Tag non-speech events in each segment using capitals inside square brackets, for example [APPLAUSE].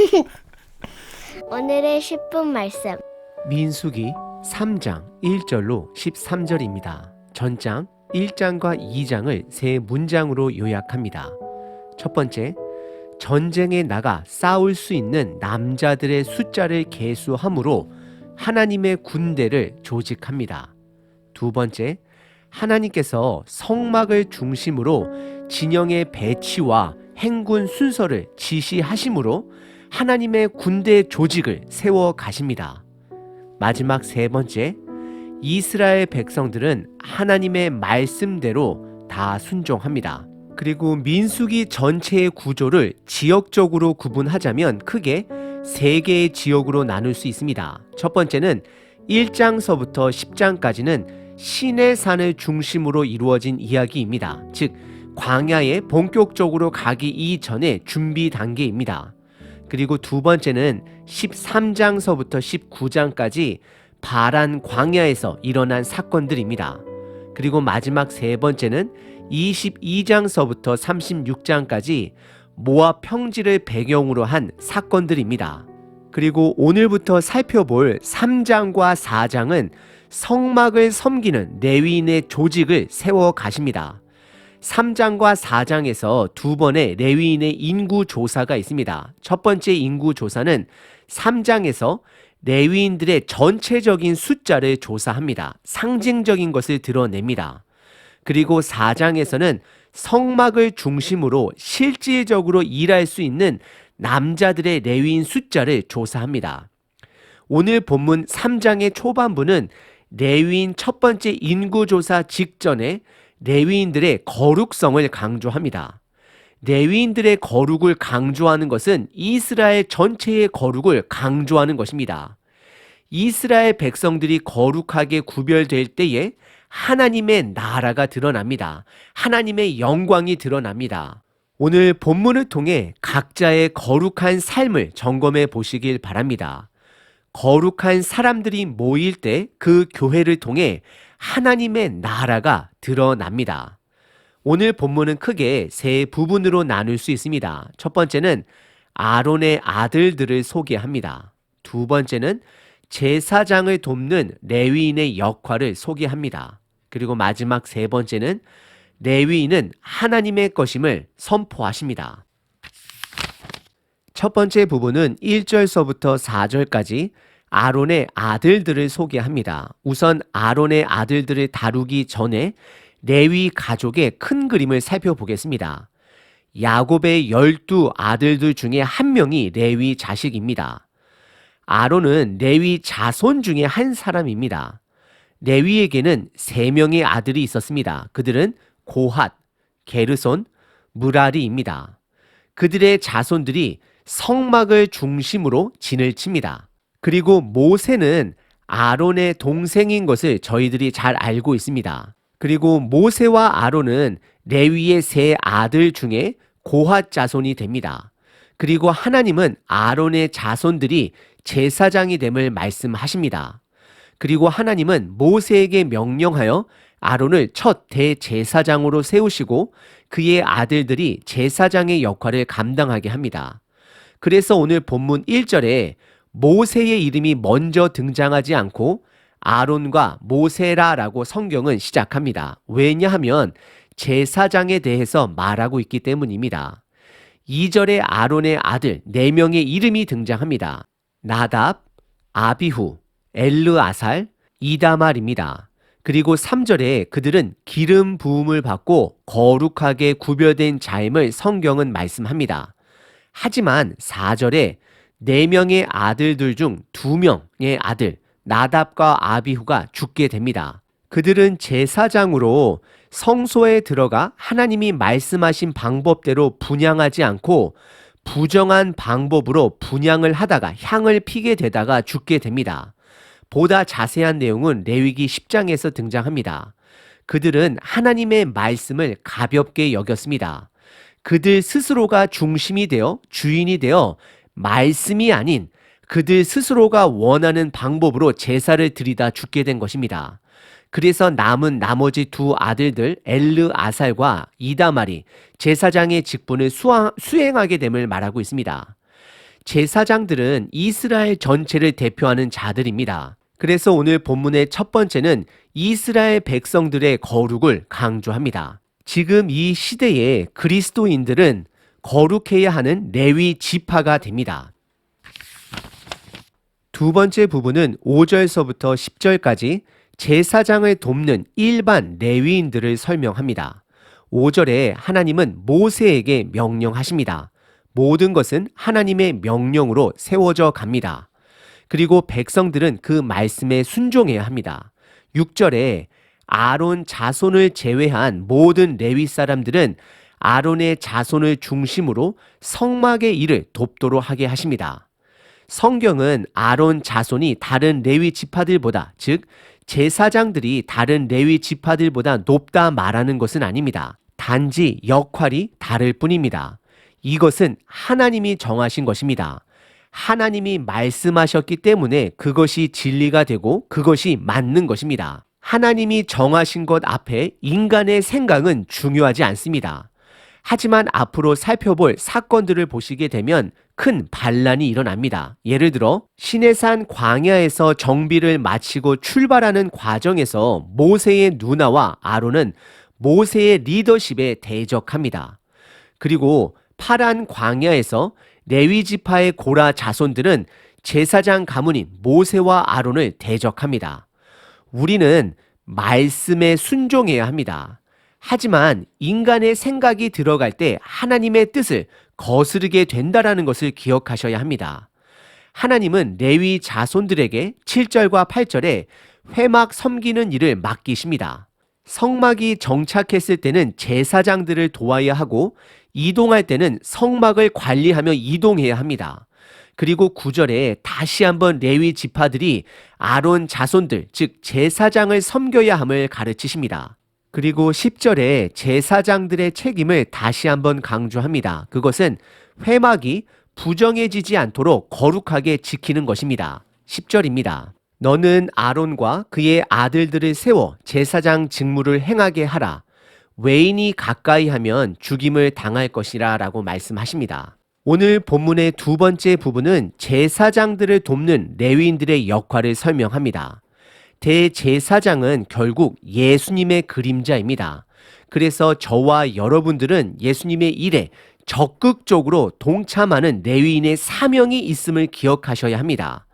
[LAUGHS] 오늘의 10분 말씀. 민수기 3장 1절로 13절입니다. 전장 1장과 2장을 세 문장으로 요약합니다. 첫 번째, 전쟁에 나가 싸울 수 있는 남자들의 숫자를 계수함으로 하나님의 군대를 조직합니다. 두 번째, 하나님께서 성막을 중심으로 진영의 배치와 행군 순서를 지시하심으로 하나님의 군대 조직을 세워 가십니다. 마지막 세 번째, 이스라엘 백성들은 하나님의 말씀대로 다 순종합니다. 그리고 민수기 전체의 구조를 지역적으로 구분하자면 크게 세 개의 지역으로 나눌 수 있습니다. 첫 번째는 1장서부터 10장까지는 신의 산을 중심으로 이루어진 이야기입니다. 즉, 광야에 본격적으로 가기 이전의 준비 단계입니다. 그리고 두 번째는 13장서부터 19장까지 바란 광야에서 일어난 사건들입니다. 그리고 마지막 세 번째는 22장서부터 36장까지 모압 평지를 배경으로 한 사건들입니다. 그리고 오늘부터 살펴볼 3장과 4장은 성막을 섬기는 레위인의 조직을 세워 가십니다. 3장과 4장에서 두 번의 레위인의 인구 조사가 있습니다. 첫 번째 인구 조사는 3장에서 레위인들의 전체적인 숫자를 조사합니다. 상징적인 것을 드러냅니다. 그리고 4장에서는 성막을 중심으로 실질적으로 일할 수 있는 남자들의 레위인 숫자를 조사합니다. 오늘 본문 3장의 초반부는 레위인 첫 번째 인구조사 직전에 레위인들의 거룩성을 강조합니다. 레위인들의 거룩을 강조하는 것은 이스라엘 전체의 거룩을 강조하는 것입니다. 이스라엘 백성들이 거룩하게 구별될 때에 하나님의 나라가 드러납니다. 하나님의 영광이 드러납니다. 오늘 본문을 통해 각자의 거룩한 삶을 점검해 보시길 바랍니다. 거룩한 사람들이 모일 때 그 교회를 통해 하나님의 나라가 드러납니다. 오늘 본문은 크게 세 부분으로 나눌 수 있습니다. 첫 번째는 아론의 아들들을 소개합니다. 두 번째는 제사장을 돕는 레위인의 역할을 소개합니다. 그리고 마지막 세 번째는 레위인은 하나님의 것임을 선포하십니다. 첫 번째 부분은 1절서부터 4절까지 아론의 아들들을 소개합니다. 우선 아론의 아들들을 다루기 전에 레위 가족의 큰 그림을 살펴보겠습니다. 야곱의 열두 아들들 중에 한 명이 레위 자식입니다. 아론은 레위 자손 중에 한 사람입니다. 레위에게는 세 명의 아들이 있었습니다. 그들은 고핫, 게르손, 무라리입니다. 그들의 자손들이 성막을 중심으로 진을 칩니다. 그리고 모세는 아론의 동생인 것을 저희들이 잘 알고 있습니다. 그리고 모세와 아론은 레위의 세 아들 중에 고핫 자손이 됩니다. 그리고 하나님은 아론의 자손들이 제사장이 됨을 말씀하십니다. 그리고 하나님은 모세에게 명령하여 아론을 첫 대제사장으로 세우시고 그의 아들들이 제사장의 역할을 감당하게 합니다. 그래서 오늘 본문 1절에 모세의 이름이 먼저 등장하지 않고 아론과 모세라라고 성경은 시작합니다. 왜냐하면 제사장에 대해서 말하고 있기 때문입니다. 2절에 아론의 아들 4명의 이름이 등장합니다. 나답, 아비후, 엘르아살, 이다말입니다. 그리고 3절에 그들은 기름 부음을 받고 거룩하게 구별된 자임을 성경은 말씀합니다. 하지만 4절에 4명의 아들들 중 2명의 아들 나답과 아비후가 죽게 됩니다. 그들은 제사장으로 성소에 들어가 하나님이 말씀하신 방법대로 분양하지 않고 부정한 방법으로 분양을 하다가 향을 피게 되다가 죽게 됩니다. 보다 자세한 내용은 레위기 10장에서 등장합니다. 그들은 하나님의 말씀을 가볍게 여겼습니다. 그들 스스로가 중심이 되어 주인이 되어 말씀이 아닌 그들 스스로가 원하는 방법으로 제사를 드리다 죽게 된 것입니다. 그래서 남은 나머지 두 아들들 엘르 아살과 이다말이 제사장의 직분을 수하, 수행하게 됨을 말하고 있습니다. 제사장들은 이스라엘 전체를 대표하는 자들입니다. 그래서 오늘 본문의 첫 번째는 이스라엘 백성들의 거룩을 강조합니다. 지금 이 시대에 그리스도인들은 거룩해야 하는 레위 지파가 됩니다. 두 번째 부분은 5절서부터 10절까지 제사장을 돕는 일반 레위인들을 설명합니다. 5절에 하나님은 모세에게 명령하십니다. 모든 것은 하나님의 명령으로 세워져 갑니다. 그리고 백성들은 그 말씀에 순종해야 합니다. 6절에 아론 자손을 제외한 모든 레위 사람들은 아론의 자손을 중심으로 성막의 일을 돕도록 하게 하십니다. 성경은 아론 자손이 다른 레위 지파들보다 즉 제사장들이 다른 레위 지파들보다 높다 말하는 것은 아닙니다. 단지 역할이 다를 뿐입니다. 이것은 하나님이 정하신 것입니다. 하나님이 말씀하셨기 때문에 그것이 진리가 되고 그것이 맞는 것입니다. 하나님이 정하신 것 앞에 인간의 생각은 중요하지 않습니다. 하지만 앞으로 살펴볼 사건들을 보시게 되면 큰 반란이 일어납니다. 예를 들어 시내산 광야에서 정비를 마치고 출발하는 과정에서 모세의 누나와 아론은 모세의 리더십에 대적합니다. 그리고 파란 광야에서 레위 지파의 고라 자손들은 제사장 가문인 모세와 아론을 대적합니다. 우리는 말씀에 순종해야 합니다. 하지만 인간의 생각이 들어갈 때 하나님의 뜻을 거스르게 된다라는 것을 기억하셔야 합니다. 하나님은 레위 자손들에게 7절과 8절에 회막 섬기는 일을 맡기십니다. 성막이 정착했을 때는 제사장들을 도와야 하고 이동할 때는 성막을 관리하며 이동해야 합니다. 그리고 9절에 다시 한번 레위 지파들이 아론 자손들, 즉 제사장을 섬겨야 함을 가르치십니다. 그리고 10절에 제사장들의 책임을 다시 한번 강조합니다. 그것은 회막이 부정해지지 않도록 거룩하게 지키는 것입니다. 10절입니다. 너는 아론과 그의 아들들을 세워 제사장 직무를 행하게 하라. 외인이 가까이 하면 죽임을 당할 것이라 라고 말씀하십니다. 오늘 본문의 두 번째 부분은 제사장들을 돕는 레위인들의 역할을 설명합니다. 대제사장은 결국 예수님의 그림자입니다. 그래서 저와 여러분들은 예수님의 일에 적극적으로 동참하는 레위인의 사명이 있음을 기억하셔야 합니다.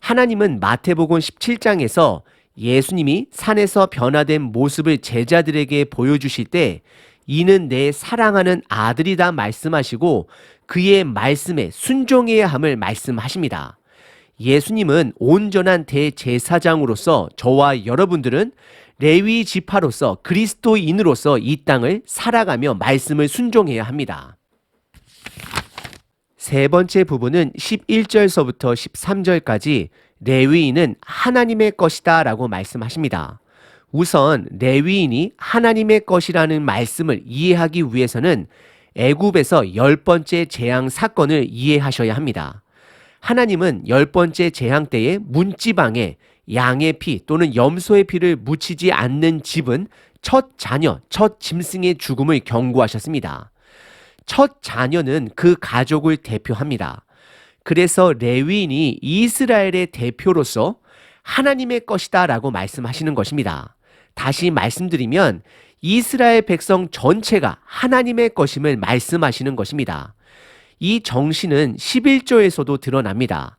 하나님은 마태복음 17장에서 예수님이 산에서 변화된 모습을 제자들에게 보여주실 때 이는 내 사랑하는 아들이다 말씀하시고 그의 말씀에 순종해야 함을 말씀하십니다. 예수님은 온전한 대제사장으로서 저와 여러분들은 레위 지파로서 그리스도인으로서 이 땅을 살아가며 말씀을 순종해야 합니다. 세 번째 부분은 11절서부터 13절까지 레위인은 하나님의 것이다 라고 말씀하십니다. 우선 레위인이 하나님의 것이라는 말씀을 이해하기 위해서는 애굽에서 열 번째 재앙 사건을 이해하셔야 합니다. 하나님은 열 번째 재앙 때에 문지방에 양의 피 또는 염소의 피를 묻히지 않는 집은 첫 자녀, 첫 짐승의 죽음을 경고하셨습니다. 첫 자녀는 그 가족을 대표합니다. 그래서 레위인이 이스라엘의 대표로서 하나님의 것이다 라고 말씀하시는 것입니다. 다시 말씀드리면 이스라엘 백성 전체가 하나님의 것임을 말씀하시는 것입니다. 이 정신은 11조에서도 드러납니다.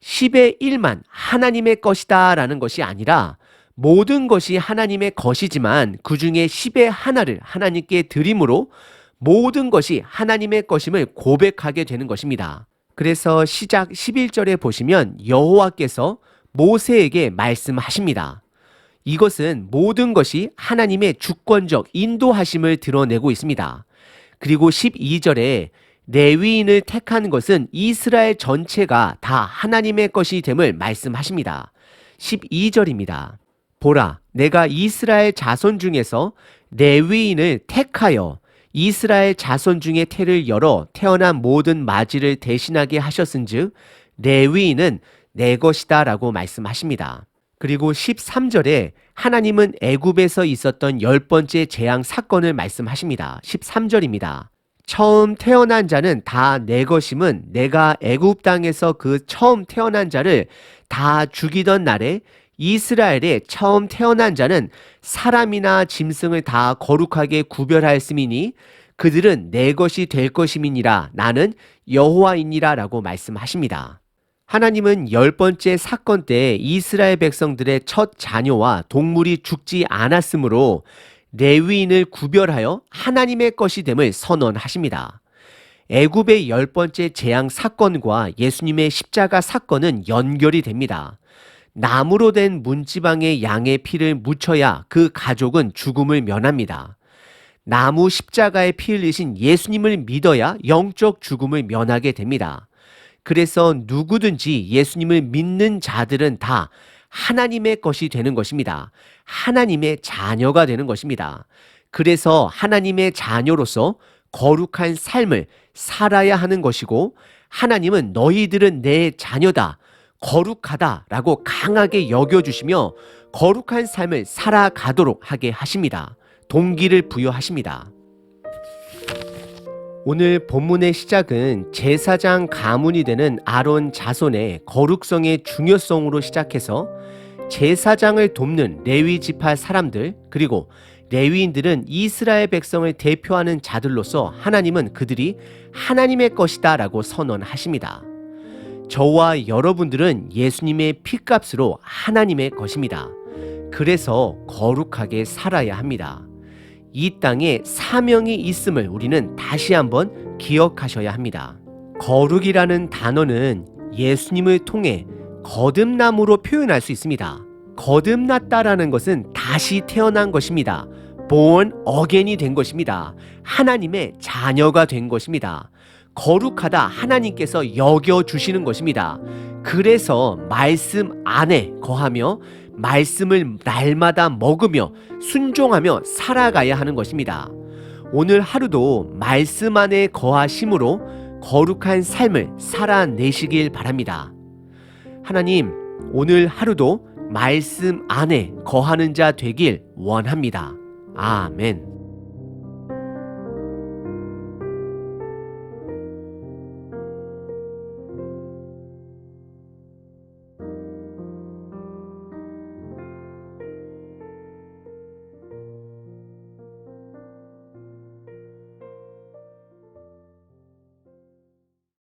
10의 1만 하나님의 것이다 라는 것이 아니라 모든 것이 하나님의 것이지만 그 중에 10의 하나를 하나님께 드림으로 모든 것이 하나님의 것임을 고백하게 되는 것입니다. 그래서 시작 11절에 보시면 여호와께서 모세에게 말씀하십니다. 이것은 모든 것이 하나님의 주권적 인도하심을 드러내고 있습니다. 그리고 12절에 레위인을 택한 것은 이스라엘 전체가 다 하나님의 것이 됨을 말씀하십니다. 12절입니다. 보라, 내가 이스라엘 자손 중에서 레위인을 택하여 이스라엘 자손 중에 태를 열어 태어난 모든 마지를 대신하게 하셨은즉 레위인은 내 것이다라고 말씀하십니다. 그리고 13절에 하나님은 애굽에서 있었던 열 번째 재앙 사건을 말씀하십니다. 13절입니다. 처음 태어난 자는 다 내 것임은 내가 애굽 땅에서 그 처음 태어난 자를 다 죽이던 날에 이스라엘의 처음 태어난 자는 사람이나 짐승을 다 거룩하게 구별하였음이니 그들은 내 것이 될 것임이니라 나는 여호와이니라라고 말씀하십니다. 하나님은 열 번째 사건 때 이스라엘 백성들의 첫 자녀와 동물이 죽지 않았으므로 레위인을 구별하여 하나님의 것이 됨을 선언하십니다. 애굽의 열 번째 재앙 사건과 예수님의 십자가 사건은 연결이 됩니다. 나무로 된 문지방에 양의 피를 묻혀야 그 가족은 죽음을 면합니다. 나무 십자가에 피 흘리신 예수님을 믿어야 영적 죽음을 면하게 됩니다. 그래서 누구든지 예수님을 믿는 자들은 다 하나님의 것이 되는 것입니다. 하나님의 자녀가 되는 것입니다. 그래서 하나님의 자녀로서 거룩한 삶을 살아야 하는 것이고 하나님은 너희들은 내 자녀다. 거룩하다 라고 강하게 여겨주시며 거룩한 삶을 살아가도록 하게 하십니다. 동기를 부여하십니다. 오늘 본문의 시작은 제사장 가문이 되는 아론 자손의 거룩성의 중요성으로 시작해서 제사장을 돕는 레위 지파 사람들 그리고 레위인들은 이스라엘 백성을 대표하는 자들로서 하나님은 그들이 하나님의 것이다라고 선언하십니다. 저와 여러분들은 예수님의 피값으로 하나님의 것입니다. 그래서 거룩하게 살아야 합니다. 이 땅에 사명이 있음을 우리는 다시 한번 기억하셔야 합니다. 거룩이라는 단어는 예수님을 통해 거듭남으로 표현할 수 있습니다. 거듭났다라는 것은 다시 태어난 것입니다. born again이 된 것입니다. 하나님의 자녀가 된 것입니다. 거룩하다 하나님께서 여겨 주시는 것입니다. 그래서 말씀 안에 거하며 말씀을 날마다 먹으며 순종하며 살아가야 하는 것입니다. 오늘 하루도 말씀 안에 거하심으로 거룩한 삶을 살아내시길 바랍니다. 하나님, 오늘 하루도 말씀 안에 거하는 자 되길 원합니다. 아멘.